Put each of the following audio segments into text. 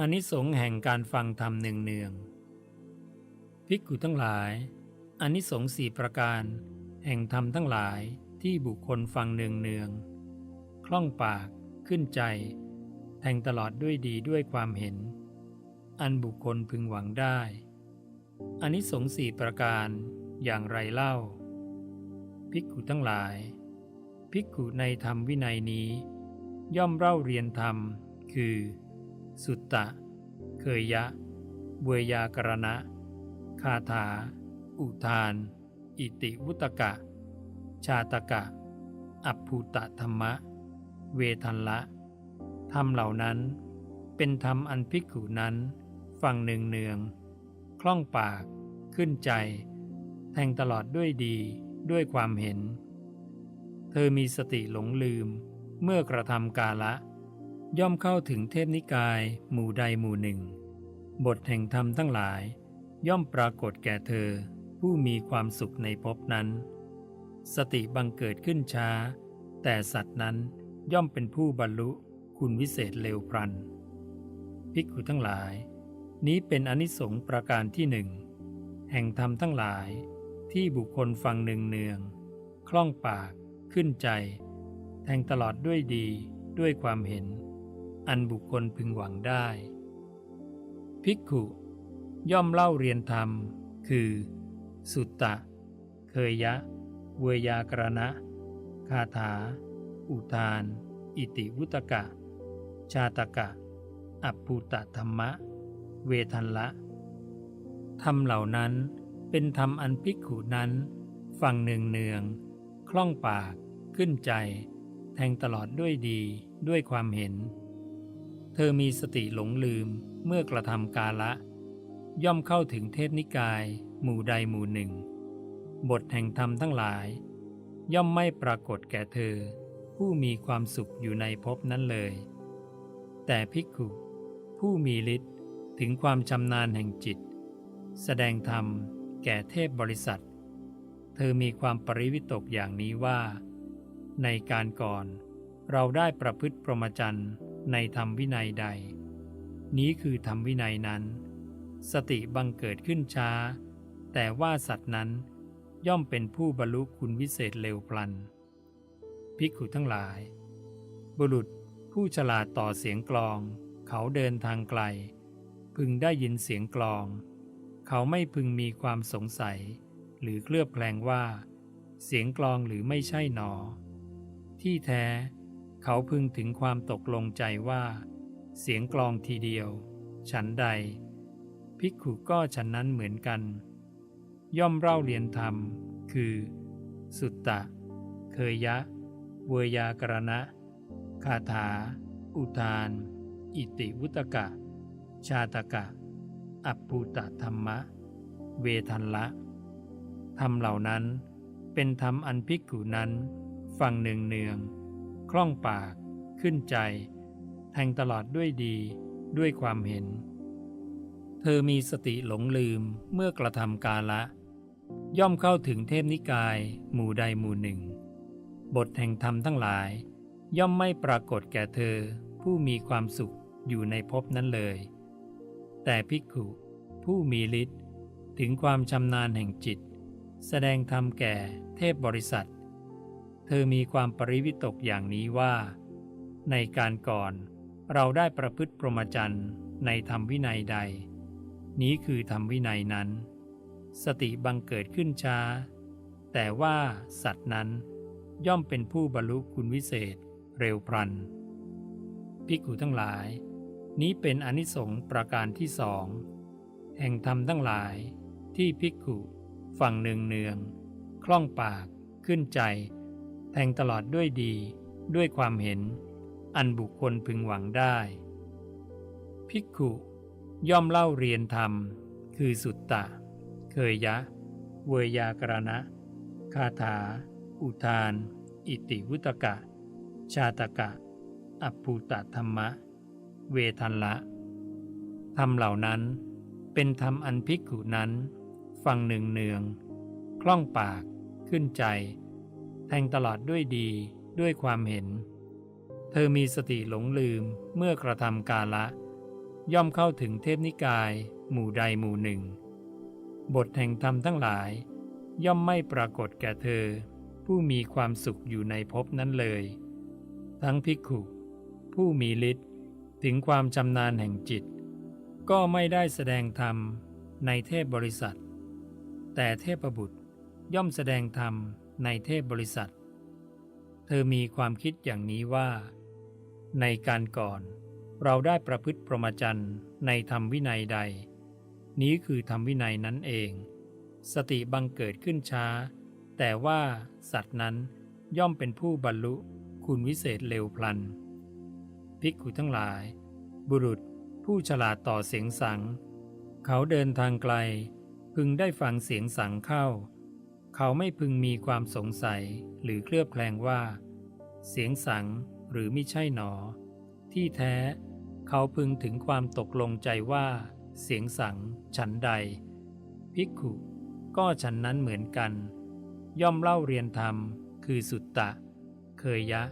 อนิสงส์แห่งการฟังธรรมเนืองๆภิกขุทั้งหลายอนิสงส์สี่ประการ แห่งธรรมทั้งหลายที่บุคคลฟังเนืองๆคล่องปากขึ้นใจ แทงตลอดด้วยดีด้วยความเห็น อันบุคคลพึงหวังได้อนิสงส์สี่ประการอย่างไรเล่า ภิกขุทั้งหลาย ภิกขุในธรรมวินัยนี้ ย่อมเล่าเรียนธรรม คือ สุตตะ เคยยะ เวยากรณะ คาถา อุทาน อิติวุตกะ ชาตกะ อัปภูตะธรรมะ เวทันละ ธรรมเหล่านั้นเป็นธรรมอันภิกขุนั้น ฟังเนืองเนืองๆคล่องปาก ขึ้นใจ แทงตลอดด้วยดีด้วยความเห็น เธอมีสติหลงลืมเมื่อกระทำกาละ ย่อมเข้าถึงเทพนิกาย หมู่ใดหมู่หนึ่ง บทแห่งธรรมทั้งหลาย ย่อมปรากฏแก่เธอ ผู้มีความสุขในภพนั้น สติบังเกิดขึ้นช้า แต่สัตว์นั้นย่อมเป็นผู้บรรลุคุณวิเศษเร็วพลันภิกขุทั้งหลาย นี้เป็นอนิสงส์ประการที่หนึ่งแห่งธรรมทั้งหลาย ที่บุคคลฟังเนืองเนืองคล่องปาก ขึ้นใจ แทงตลอดด้วยดีด้วยความเห็น อันบุคคลพึงหวังได้ ภิกขุย่อมเล่าเรียนธรรม คือ สุตตะ เคยยะ เวยากรณะ คาถา อุทาน อิติวุตกะ ชาตกะ อัปปูตะธรรมะ เวทันละ ธรรมเหล่านั้นเป็นธรรมอันภิกขุนั้น ฟังเนืองเนือง คล่องปาก ขึ้นใจ แทงตลอดด้วยดีด้วยความเห็น เธอมีสติหลงลืมเมื่อกระทำกาละ ย่อมเข้าถึงเทพนิกาย หมู่ใดหมู่หนึ่ง บทแห่งธรรมทั้งหลาย ย่อมไม่ปรากฏแก่เธอ ผู้มีความสุขอยู่ในภพนั้นเลย แต่ภิกขุผู้มีฤทธิ์ถึงความชำนาญแห่งจิต แสดงธรรมแก่เทพบริษัท เธอมีความปริวิตกอย่างนี้ว่า ในการก่อนเราได้ประพฤติพรหมจรรย์ ในธรรมวินัยใด นี้คือธรรมวินัยนั้น สติบังเกิดขึ้นช้า แต่ว่าสัตว์นั้นย่อมเป็นผู้บรรลุคุณวิเศษเร็วพลัน ภิกขุทั้งหลาย บุรุษผู้ฉลาดต่อเสียงกลอง เขาเดินทางไกล พึงได้ยินเสียงกลอง เขาไม่พึงมีความสงสัย หรือเคลือบแคลงว่า เสียงกลองหรือไม่ใช่หนอ ที่แท้ เขาพึงถึงความตกลงใจว่า เสียงกลองทีเดียว ฉันใด ภิกขุก็ฉันนั้นเหมือนกัน ย่อมเล่าเรียนธรรม คือ สุตตะ เคยยะ เวยากรณะ คาถา อุทาน อิติวุตกะ ชาตกะ อัปปูตธรรมะ เวทันละธรรมเหล่านั้นเป็นธรรมอันภิกขุนั้น ฟังเนืองเนือง คล่องปาก ขึ้นใจ แทงตลอดด้วยดีด้วยความเห็น เธอมีสติหลงลืมเมื่อกระทำกาละ ย่อมเข้าถึงเทพนิกาย หมู่ใดหมู่หนึ่ง บทแห่งธรรมทั้งหลาย ย่อมไม่ปรากฏแก่เธอผู้มีความสุขอยู่ในภพนั้นเลย แต่ภิกขุผู้มีฤทธิ์ถึงความชำนาญแห่งจิต แสดงธรรมแก่เทพบริษัท เธอมีความปริวิตกอย่างนี้ว่า ในการก่อนเราได้ประพฤติพรหมจรรย์ในธรรมวินัยใด นี้คือธรรมวินัยนั้น สติบังเกิดขึ้นช้า แต่ว่าสัตว์นั้นย่อมเป็นผู้บรรลุคุณวิเศษเร็วพลันภิกขุทั้งหลาย นี้เป็นอนิสงส์ประการที่สองแห่งธรรมทั้งหลายที่ภิกขุฟังเนืองเนือง คล่องปากขึ้นใจ แทงตลอดด้วยดีด้วยความเห็น อันบุคคลพึงหวังได้ ภิกขุย่อมเล่าเรียนธรรม คือสุตตะ เคยยะ เวยากรณะ คาถา อุทาน อิติวุตกะ ชาตกะ อัปปูตธรรมะ เวทันละ ธรรมเหล่านั้นเป็นธรรมอันภิกขุนั้น ฟังเนืองเนือง คล่องปากขึ้นใจ แทงตลอดด้วยดีด้วยความเห็น เธอมีสติหลงลืมเมื่อกระทำกาละ ย่อมเข้าถึงเทพนิกาย หมู่ใดหมู่หนึ่ง บทแห่งธรรมทั้งหลาย ย่อมไม่ปรากฏแก่เธอ ผู้มีความสุขอยู่ในภพนั้นเลย ทั้งภิกขุผู้มีฤทธิ์ถึงความชำนาญแห่งจิต ก็ไม่ได้แสดงธรรมในเทพบริษัท แต่เทพบุตรย่อมแสดงธรรม ในเทพบริษัท เธอมีความคิดอย่างนี้ว่า ในการก่อนเราได้ประพฤติพรหมาจรรย์ในธรรมวินัยใด นี้คือธรรมวินัยนั้นเอง สติบังเกิดขึ้นช้า แต่ว่าสัตว์นั้นย่อมเป็นผู้บรรลุคุณวิเศษเร็วพลัน ภิกขุทั้งหลาย บุรุษผู้ฉลาดต่อเสียงสัง เขาเดินทางไกล พึงได้ฟังเสียงสังเข้า เขาไม่พึงมีความสงสัยหรือเคลือบแคลงว่า เสียงสังหรือไม่ใช่หนอ ที่แท้ เขาพึงถึงความตกลงใจว่า เสียงสังฉันใด ภิกขุก็ฉันนั้นเหมือนกัน ย่อมเล่าเรียนธรรม คือสุตตะ เคยยะ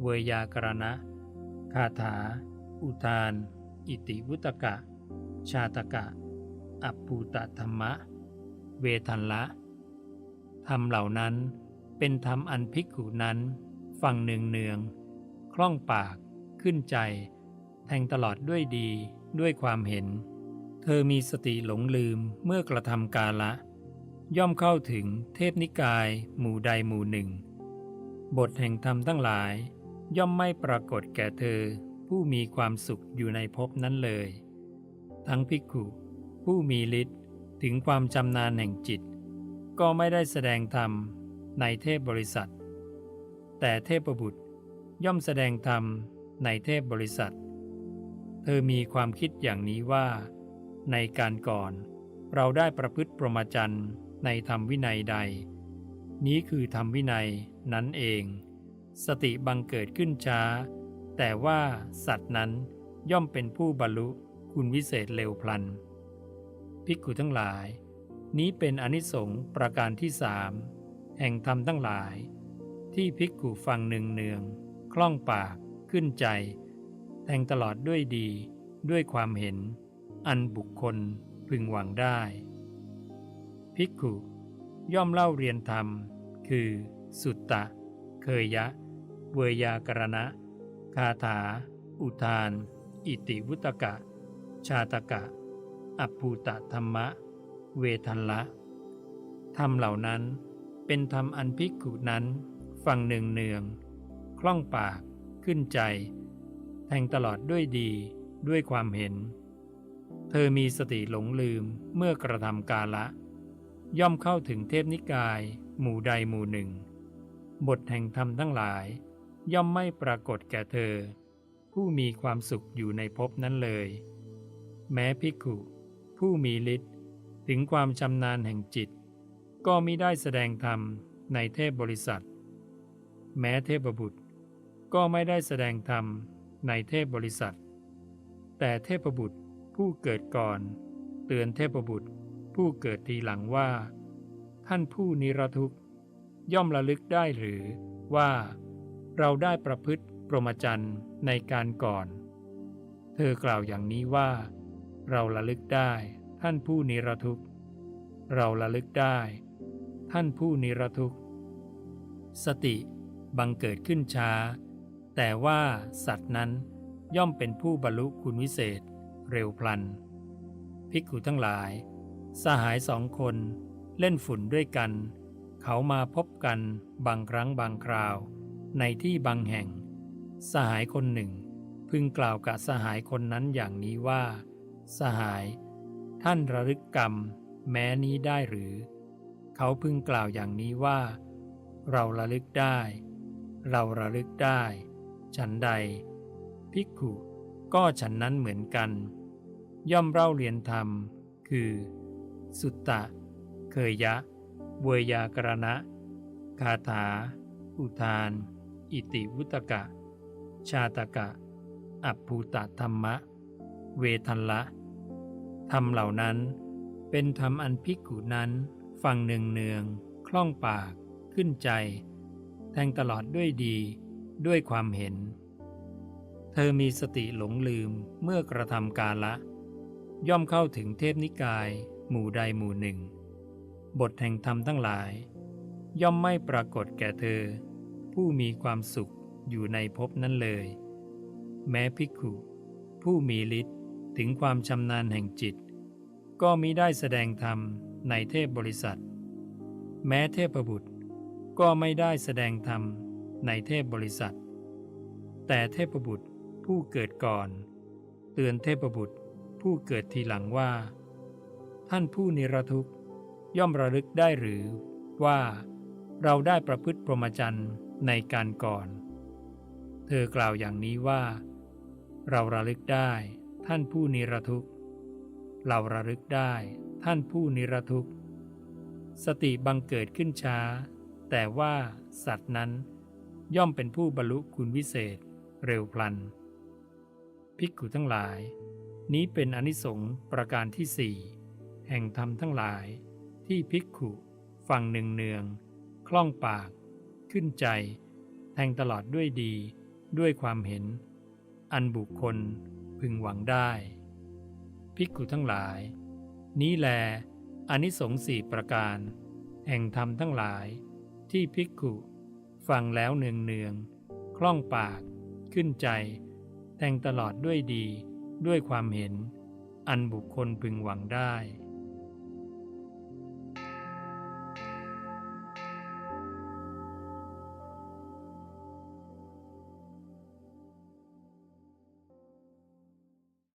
เวยากรณะ คาถา อุทาน อิติวุตกะ ชาตกะ อัปปูตธรรมะ เวทันละ ธรรมเหล่านั้นเป็นธรรมอันภิกขุนั้นฟังเนืองเนืองๆคล่องปาก ขึ้นใจ แทงตลอดด้วยดีด้วยความเห็น เธอมีสติหลงลืมเมื่อกระทำกาละ ย่อมเข้าถึงเทพนิกายหมู่ใดหมู่หนึ่ง บทแห่งธรรมทั้งหลาย ย่อมไม่ปรากฏแก่เธอผู้มีความสุขอยู่ในภพนั้นเลย ทั้งภิกขุ ผู้มีฤทธิ์ถึงความจำนาญแห่งจิต ก็ไม่ได้แสดงธรรมในเทพบริษัท แต่เทพบุตรย่อมแสดงธรรมในเทพบริษัท เธอมีความคิดอย่างนี้ว่า ในการก่อนเราได้ประพฤติปรหมจรรย์ในธรรมวินัยใด นี้คือธรรมวินัยนั้นเอง สติบังเกิดขึ้นช้า แต่ว่าสัตว์นั้นย่อมเป็นผู้บรรลุคุณวิเศษเร็วพลัน ภิกขุทั้งหลาย นี้เป็นอนิสงส์ประการที่สามแห่งธรรมทั้งหลาย ที่ภิกขุฟังหนึ่งเนือง คล่องปากขึ้นใจ แทงตลอดด้วยดีด้วยความเห็น อันบุคคลพึงหวังได้ ภิกขุย่อมเล่าเรียนธรรม คือ สุตตะ เคยยะ เวยากรณะ คาถา อุทาน อิติวุตกะ ชาตกะอัปภูตธรรมะ เวทันละธรรมเหล่านั้นเป็นธรรมอันภิกขุนั้นฟังเนืองเนืองๆคล่องปากขึ้นใจ แทงตลอดด้วยดีด้วยความเห็น เธอมีสติหลงลืมเมื่อกระทำกาละ ย่อมเข้าถึงเทพนิกาย หมู่ใดหมู่หนึ่ง บทแห่งธรรมทั้งหลาย ย่อมไม่ปรากฏแก่เธอ ผู้มีความสุขอยู่ในภพนั้นเลย แม้ภิกขุ ผู้มีฤทธิ์ ถึงความชำนาญแห่งจิต ก็มิได้แสดงธรรมในเทพบริษัท แม้เทพบุตร ก็ไม่ได้แสดงธรรมในเทพบริษัท แต่เทพบุตรผู้เกิดก่อน เตือนเทพบุตรผู้เกิดทีหลังว่า ท่านผู้นิรทุกย่อมระลึกได้หรือว่าเราได้ประพฤติปรมจรรย์ในการก่อน เธอกล่าวอย่างนี้ว่า เราระลึกได้ ท่านผู้นิรทุกข์ เราระลึกได้ ท่านผู้นิรทุกข์ สติบังเกิดขึ้นช้า แต่ว่าสัตว์นั้นย่อมเป็นผู้บรรลุคุณวิเศษ เร็วพลัน ภิกขุทั้งหลาย สหายสองคนเล่นฝุ่นด้วยกัน เขามาพบกันบางครั้งบางคราว ในที่บางแห่ง สหายคนหนึ่ง พึงกล่าวกับสหายคนนั้นอย่างนี้ว่า สหาย ท่านระลึกกรรม แม้นี้ได้หรือ เขาพึงกล่าวอย่างนี้ว่า เราระลึกได้ เราระลึกได้ ฉันใด ภิกขุก็ฉันนั้นเหมือนกัน ย่อมเล่าเรียนธรรม คือ สุตตะ เคยยะ เวยากรณะ คาถา อุทาน อิติวุตกะ ชาตกะ อัปภูตธรรมะ เวทันละ ธรรมเหล่านั้นเป็นธรรมอันภิกขุนั้น ฟังเนืองเนืองๆคล่องปาก ขึ้นใจ แทงตลอดด้วยดีด้วยความเห็น เธอมีสติหลงลืมเมื่อกระทำการละ ย่อมเข้าถึงเทพนิกาย หมู่ใดหมู่หนึ่ง บทแห่งธรรมทั้งหลาย ย่อมไม่ปรากฏแก่เธอ ผู้มีความสุขอยู่ในภพนั้นเลย แม้ภิกขุ ผู้มีฤทธิ ถึงความชำนาญแห่งจิต ก็มิได้แสดงธรรมในเทพบริษัท แม้เทพบุตรก็ไม่ได้แสดงธรรมในเทพบริษัท แต่เทพบุตรผู้เกิดก่อน เตือนเทพบุตรผู้เกิดทีหลังว่า ท่านผู้นิรทุกข์ย่อมระลึกได้หรือว่าเราได้ประพฤติพรหมจรรย์ในการก่อน เธอกล่าวอย่างนี้ว่า เราระลึกได้ ท่านผู้นิรทุกข์ เราระลึกได้ท่านผู้นิรทุกข์ สติบังเกิดขึ้นช้า แต่ว่าสัตว์นั้นย่อมเป็นผู้บรรลุคุณวิเศษเร็วพลัน ภิกขุทั้งหลาย นี้เป็นอนิสงส์ประการที่สี่แห่งธรรมทั้งหลาย ที่ภิกขุฟังหนึ่งเนือง คล่องปาก ขึ้นใจ แทงตลอดด้วยดี ด้วยความเห็น อันบุคคล พึงหวังได้ ภิกขุทั้งหลาย นี้แลอนิสงส์สี่ประการ แห่งธรรมทั้งหลาย ที่ภิกขุฟังแล้วเนืองเนืองคล่องปาก ขึ้นใจแทงตลอดด้วยดีด้วยความเห็น อันบุคคลพึงหวังได้